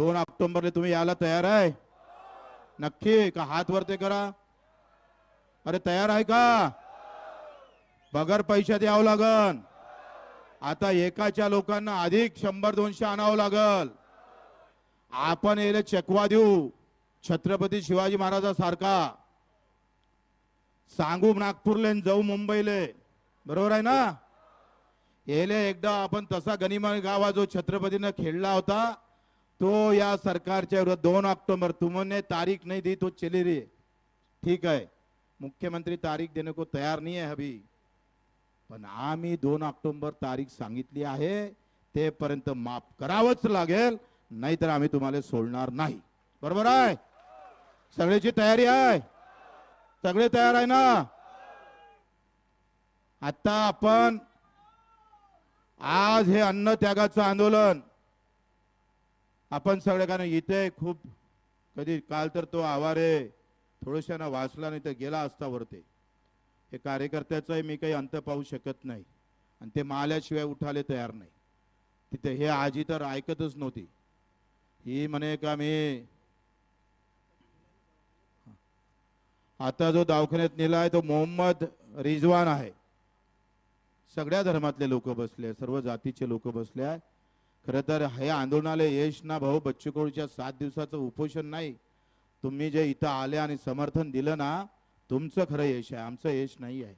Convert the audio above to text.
दोन ऑक्टोबरला तुम्ही यायला तयार आहे? नक्की का हात वरते करा? अरे तयार आहे का? बगर पैशात यावं लागन. आता एकाच्या लोकांना अधिक शंभर दोनशे आणावं लागल. आपण याला चकवा देऊ छत्रपती शिवाजी महाराजासारखा. सांगू नागपूरले जाऊ मुंबईले. बरोबर आहे ना? येले एकदा आपण तसा गनिमा गावा जो छत्रपतीनं खेळला होता तो या सरकारच्या विरोधात दोन ऑक्टोबर तुमने तारीख नहीं दी तो चले रही ठीक आहे मुख्यमंत्री तारीख देने को तयार नाही आहे अभी पण आम्ही दोन ऑक्टोबर तारीख सांगितली आहे तेपर्यंत माफ करावंच लागेल नाहीतर आम्ही तुम्हाला सोडणार नाही। बरोबर आहे? सगळ्याची तयारी आहे? सगळे तयार आहे ना? आता आपण आज हे अन्न त्यागाचं आंदोलन आपण सगळं कारण इथे खूप कधी काल तर तो आवारे थोडशानं वाचला नाही तर गेला असता वरते. हे कार्यकर्त्याचाही मी काही अंत पाहू शकत नाही. आणि ते माल्याशिवाय उठाले तयार नाही. तिथे हे आजी तर ऐकतच नव्हती. ही म्हणे का मी आता जो दवाखान्यात नेला आहे तो मोहम्मद रिजवान आहे. सगळ्या धर्मातले लोक बसले सर्व जातीचे लोक बसले आहे खरं तर हे आंदोलनाला यश ना भाऊ बच्चूकडूच्या सात दिवसाचं उपोषण नाही. तुम्ही जे इथं आले आणि समर्थन दिलं ना तुमचं खरं यश आहे आमचं यश नाही आहे.